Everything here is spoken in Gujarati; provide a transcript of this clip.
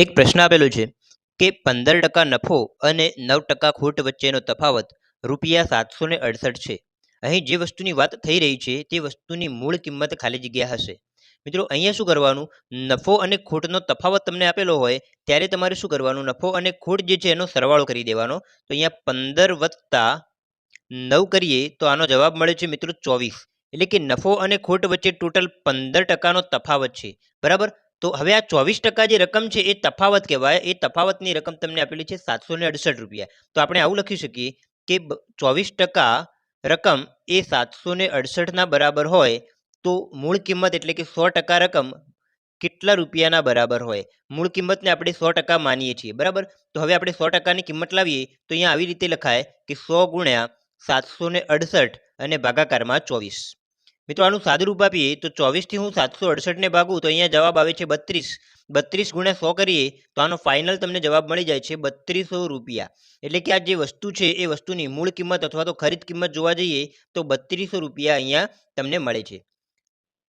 એક પ્રશ્ન આપેલો છે કે પંદર ટકા નફો અને નવ ટકા ખોટ વચ્ચેનો તફાવત રૂપિયા સાતસો ને અડસઠ છે. અહીં જે વસ્તુની વાત થઈ રહી છે તે વસ્તુની મૂળ કિંમત ખાલી જગ્યા હશે. મિત્રો, અહીંયા શું કરવાનું? નફો અને ખોટનો તફાવત તમને આપેલો હોય ત્યારે તમારે શું કરવાનું? નફો અને ખોટ જે છે એનો સરવાળો કરી દેવાનો. તો અહીંયા પંદર વત્તા નવ કરીએ તો આનો જવાબ મળે છે મિત્રો ચોવીસ. એટલે કે નફો અને ખોટ વચ્ચે ટોટલ પંદર ટકાનો તફાવત છે. બરાબર? તો હવે આ ચોવીસ ટકા જે રકમ છે એ તફાવત કહેવાય. એ તફાવતની રકમ તમને આપેલી છે સાતસો અડસઠ રૂપિયા. તો આપણે આવું લખી શકીએ કે ચોવીસ ટકા રકમ એ સાતસો ને અડસઠના બરાબર હોય તો મૂળ કિંમત એટલે કે સો ટકા રકમ કેટલા રૂપિયાના બરાબર હોય? મૂળ કિંમતને આપણે સો ટકા માનીએ છીએ. બરાબર? તો હવે આપણે સો ટકાની કિંમત લાવીએ તો અહીંયા આવી રીતે લખાય કે સો ગુણ્યા સાતસો અડસઠ અને ભાગાકારમાં ચોવીસ. મિત્રો આનું સાદું રૂપ આપીએ. તો ચોવીસથી હું સાતસો અડસઠને ભાગું, તો અહીંયા જવાબ આવે છે બત્રીસ. બત્રીસ ગુણ્યા સો કરીએ, તો આનો ફાઇનલ તમને જવાબ મળી જાય છે બત્રીસો રૂપિયા. એટલે કે આ જે વસ્તુ છે, એ વસ્તુની મૂળ કિંમત અથવા તો ખરીદ કિંમત જોવા જઈએ, તો બત્રીસો રૂપિયા અહીંયા તમને મળે છે.